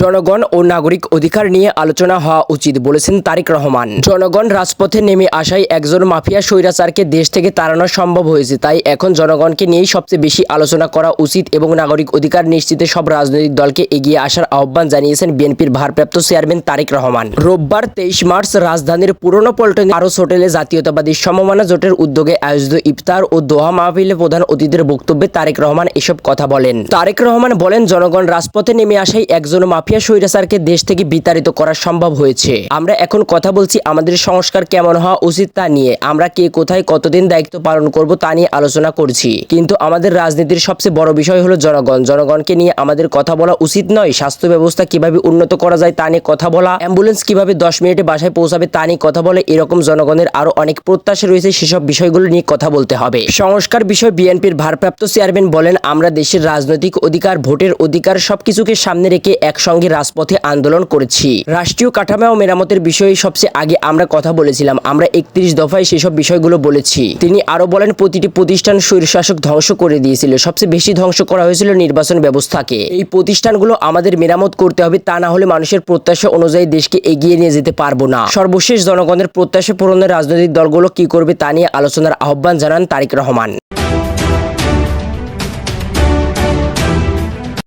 জনগণ ও নাগরিক অধিকার নিয়ে আলোচনা হওয়া উচিত, বলেছেন তারেক রহমান। জনগণ রাজপথে নেমে আসায় একজন মাফিয়া স্বৈরাচারকে দেশ থেকে তাড়ানো সম্ভব হয়েছে, তাই এখন জনগণকে নিয়েই সবচেয়ে বেশি আলোচনা করা উচিত এবং নাগরিক অধিকার নিশ্চিতে সব রাজনৈতিক দলকে এগিয়ে আসার আহ্বান জানিয়েছেন বিএনপির ভারপ্রাপ্ত চেয়ারম্যান তারেক রহমান। রোববার তেইশ মার্চ রাজধানীর পুরনো পল্টন আরস হোটেলে জাতীয়তাবাদী সমমানা জোটের উদ্যোগে আয়োজিত ইফতার ও দোহা মাহফিলে প্রধান অতিথির বক্তব্যে তারেক রহমান এসব কথা বলেন। তারেক রহমান বলেন, জনগণ রাজপথে নেমে আসায় একজন মাফিয়া স্বৈরাচারকে দেশ থেকে বিতাড়িত করা সম্ভব হয়েছে। আমরা এখন কথা বলছি আমাদের সংস্কার কেমন হওয়া উচিত তা নিয়ে। আমরা কে কোথায় কতদিন দায়িত্ব পালন করব তা নিয়ে আলোচনা করছি। কিন্তু আমাদের রাজনীতির সবচেয়ে বড় বিষয় হলো জনগণ। জনগণকে নিয়ে আমাদের কথা বলা উচিত নয়, স্বাস্থ্য ব্যবস্থা কীভাবে উন্নত করা যায় তা নিয়ে কথা বলা, অ্যাম্বুলেন্স কীভাবে দশ মিনিটে বাসায় পৌঁছাবে তা নিয়ে কথা বলে, এরকম জনগণের আরও অনেক প্রত্যাশা রয়েছে, সেসব বিষয়গুলো নিয়ে কথা বলতে হবে। সংস্কার বিষয় বিএনপির ভারপ্রাপ্ত চেয়ারম্যান বলেন, আমরা দেশের রাজনৈতিক অধিকার, ভোটের অধিকার সবকিছুকে সামনে রেখে একসঙ্গে রাজপথে আন্দোলন করেছি। রাষ্ট্রীয় কাঠামো মেরামতের বিষয়ে সবচেয়ে আগে আমরা কথা বলেছিলাম। আমরা একত্রিশ দফায় সেসব বিষয়গুলো বলেছি। তিনি আরও বলেন, প্রতিটি প্রতিষ্ঠান স্বৈরশাসক ধ্বংস করে দিয়েছিল। সবচেয়ে বেশি ধ্বংস করা হয়েছিল নির্বাচন ব্যবস্থাকে। এই প্রতিষ্ঠানগুলো আমাদের মেরামত করতে হবে, তা না হলে মানুষের প্রত্যাশা অনুযায়ী দেশকে এগিয়ে নিয়ে যেতে পারব না। সর্বশেষ জনগণের প্রত্যাশা পূরণের রাজনৈতিক দলগুলো কি করবে তা নিয়ে আলোচনার আহ্বান জানান তারেক রহমান।